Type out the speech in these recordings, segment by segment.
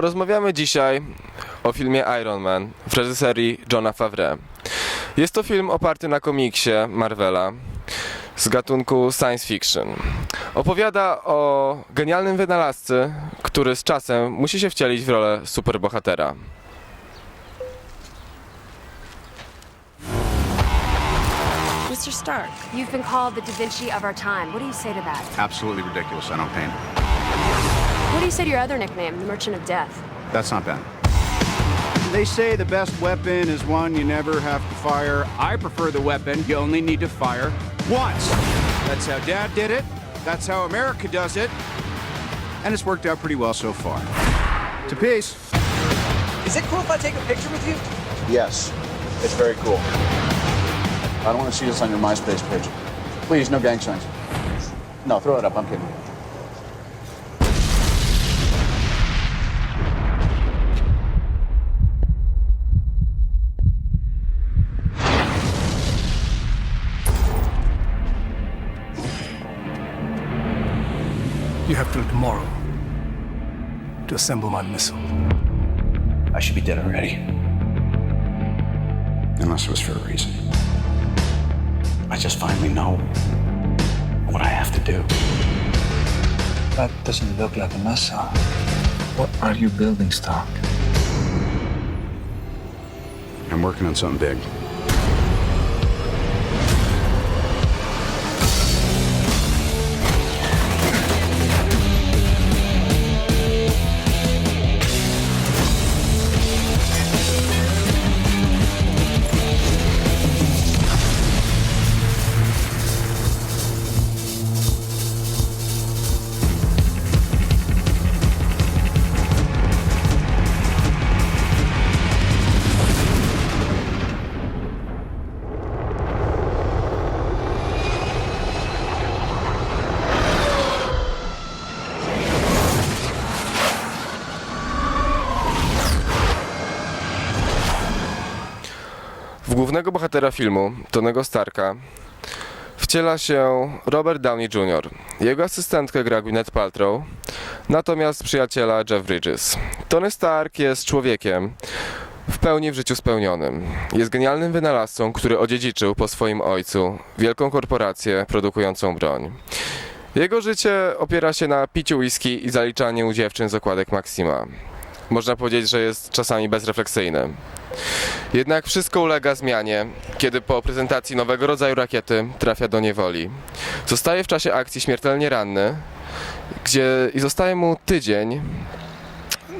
Porozmawiamy dzisiaj o filmie Iron Man w reżyserii Johna Favre. Jest to film oparty na komiksie Marvela z gatunku science fiction. Opowiada o genialnym wynalazcy, który z czasem musi się wcielić w rolę superbohatera. Mr. Stark, You've been called the Da Vinci of our time. What do you say to that? Absolutely ridiculous. I don't paint. What do you say to your other nickname, the Merchant of Death? That's not bad. They say the best weapon is one you never have to fire. I prefer the weapon you only need to fire once. That's how Dad did it. That's how America does it. And it's worked out pretty well so far. To peace. Is it cool if I take a picture with you? Yes, it's very cool. I don't want to see this on your MySpace page. Please, no gang signs. No, throw it up. I'm kidding. To assemble my missile. I should be dead already. Unless it was for a reason. I just finally know what I have to do. That doesn't look like a missile. What are you building, Stark? I'm working on something big. Głównego bohatera filmu, Tonego Starka, wciela się Robert Downey Jr. Jego asystentkę gra Gwyneth Paltrow, natomiast przyjaciela Jeff Bridges. Tony Stark jest człowiekiem w pełni w życiu spełnionym. Jest genialnym wynalazcą, który odziedziczył po swoim ojcu wielką korporację produkującą broń. Jego życie opiera się na piciu whisky i zaliczaniu dziewczyn z okładek Maxima. Można powiedzieć, że jest czasami bezrefleksyjny. Jednak wszystko ulega zmianie, kiedy po prezentacji nowego rodzaju rakiety trafia do niewoli. Zostaje w czasie akcji śmiertelnie ranny, gdzie i zostaje mu tydzień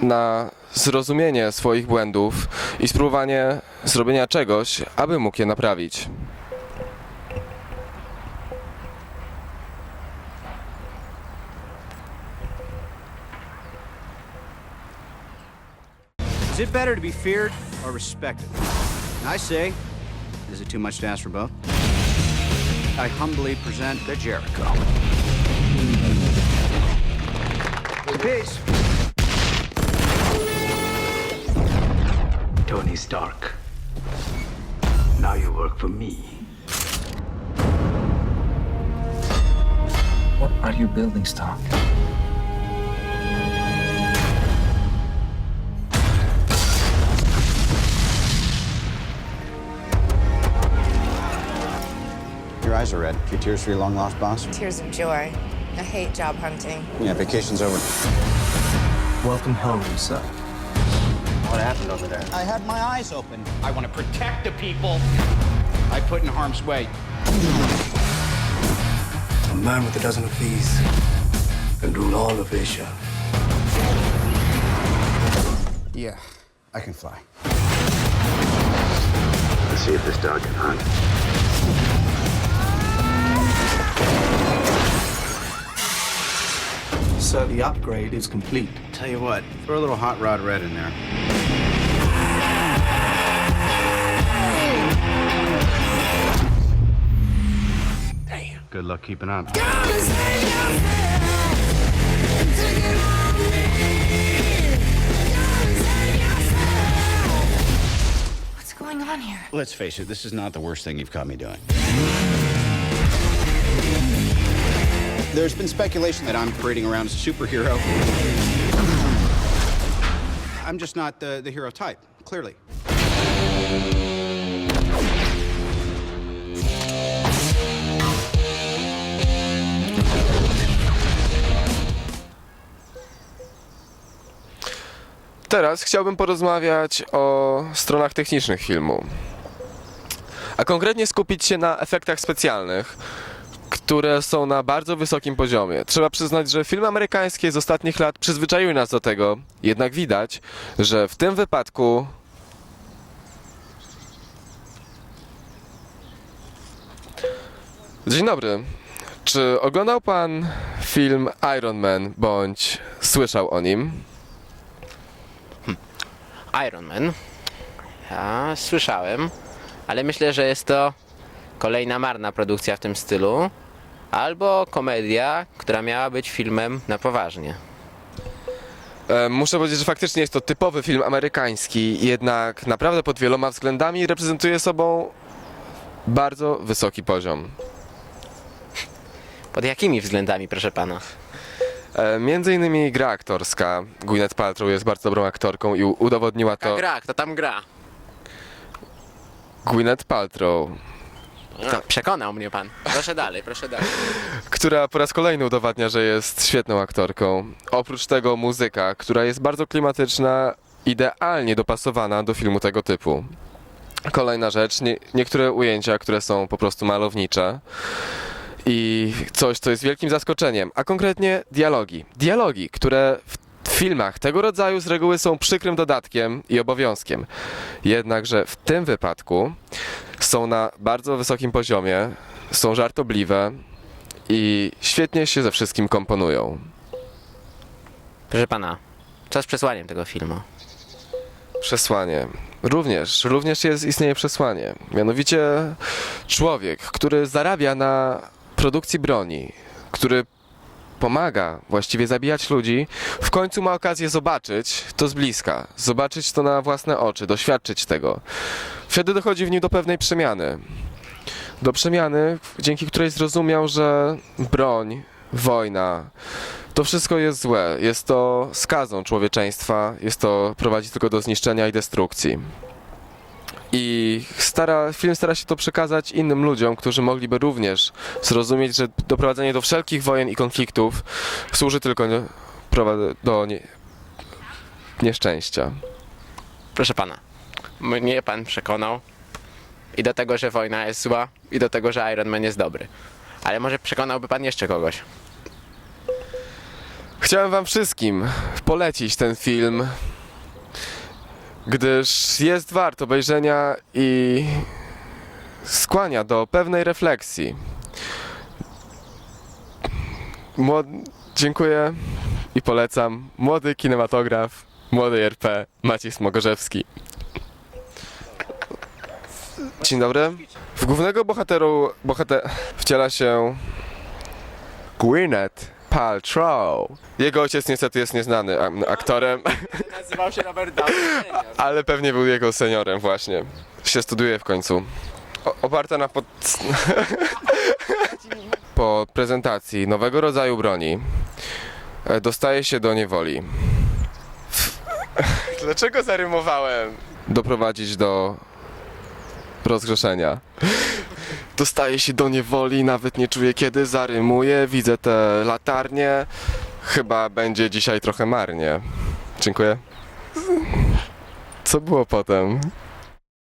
na zrozumienie swoich błędów i spróbowanie zrobienia czegoś, aby mógł je naprawić. Is it better to be feared or respected? I say, is it too much to ask for both? I humbly present the Jericho. To peace. Tony Stark. Now you work for me. What are you building, Stark? Eyes are red. Few tears for your long lost boss? tears of joy. I hate job hunting. Yeah, vacation's over. Welcome home, sir. What happened over there? I had my eyes open. I want to protect the people I put in harm's way. A man with a dozen of these can rule all of Asia. Yeah, I can fly. Let's see if this dog can hunt. Sir, the upgrade is complete. Tell you what, throw a little hot rod red in there. Damn. Good luck keeping up. What's going on here? Let's face it, this is not the worst thing you've caught me doing. There's been speculation that I'm parading around as a superhero. I'm just not the, the hero type, clearly. Teraz chciałbym porozmawiać o stronach technicznych filmu. A konkretnie skupić się na efektach specjalnych, które są na bardzo wysokim poziomie. Trzeba przyznać, że filmy amerykańskie z ostatnich lat przyzwyczaiły nas do tego, jednak widać, że w tym wypadku Dzień dobry. Czy oglądał pan film Iron Man bądź słyszał o nim? Iron Man. Ja słyszałem, ale myślę, że jest to kolejna marna produkcja w tym stylu, albo komedia, która miała być filmem na poważnie. E, Muszę powiedzieć, że faktycznie jest to typowy film amerykański, jednak naprawdę pod wieloma względami reprezentuje sobą bardzo wysoki poziom. Pod jakimi względami, proszę pana? E, Między innymi gra aktorska. Gwyneth Paltrow jest bardzo dobrą aktorką i u- udowodniła to gra, kto tam gra? Gwyneth Paltrow, A, przekonał mnie pan. Proszę dalej, proszę dalej. która po raz kolejny udowadnia, że jest świetną aktorką. Oprócz tego muzyka, która jest bardzo klimatyczna, idealnie dopasowana do filmu tego typu. Kolejna rzecz, nie, niektóre ujęcia, które są po prostu malownicze i coś, co jest wielkim zaskoczeniem, a konkretnie dialogi. Dialogi, które w filmach tego rodzaju z reguły są przykrym dodatkiem i obowiązkiem. Jednakże w tym wypadku są na bardzo wysokim poziomie, są żartobliwe i świetnie się ze wszystkim komponują. Proszę pana, co z przesłaniem tego filmu? Przesłanie. Również, również jest, istnieje przesłanie. Mianowicie człowiek, który zarabia na produkcji broni, który pomaga właściwie zabijać ludzi, w końcu ma okazję zobaczyć to z bliska, zobaczyć to na własne oczy, doświadczyć tego. Wtedy dochodzi w nim do pewnej przemiany. Do przemiany, dzięki której zrozumiał, że broń, wojna, to wszystko jest złe. Jest to skazą człowieczeństwa, jest to prowadzi tylko do zniszczenia i destrukcji. I stara, film stara się to przekazać innym ludziom, którzy mogliby również zrozumieć, że doprowadzenie do wszelkich wojen i konfliktów służy tylko nie, do nie, nieszczęścia. Proszę pana, mnie pan przekonał i do tego, że wojna jest zła, i do tego, że Iron Man jest dobry. Ale może przekonałby pan jeszcze kogoś? Chciałem Wam wszystkim polecić ten film, gdyż jest wart obejrzenia i skłania do pewnej refleksji. Młod... Dziękuję i polecam. Młody kinematograf, młody RP, Maciej Smogorzewski. Dzień dobry. W głównego bohateru bohater... wciela się Gwyneth Paltrow. Jego ojciec niestety jest nieznany am- aktorem, Nazywał się Robert Downey ale pewnie był jego seniorem właśnie. Się studiuje w końcu. O, oparta na pod... po prezentacji nowego rodzaju broni e, dostaje się do niewoli. Dlaczego zarymowałem? Doprowadzić do rozgrzeszenia. Dostaje się do niewoli, nawet nie czuję kiedy, zarymuje, widzę te latarnie. Chyba będzie dzisiaj trochę marnie. Dziękuję. Co było potem?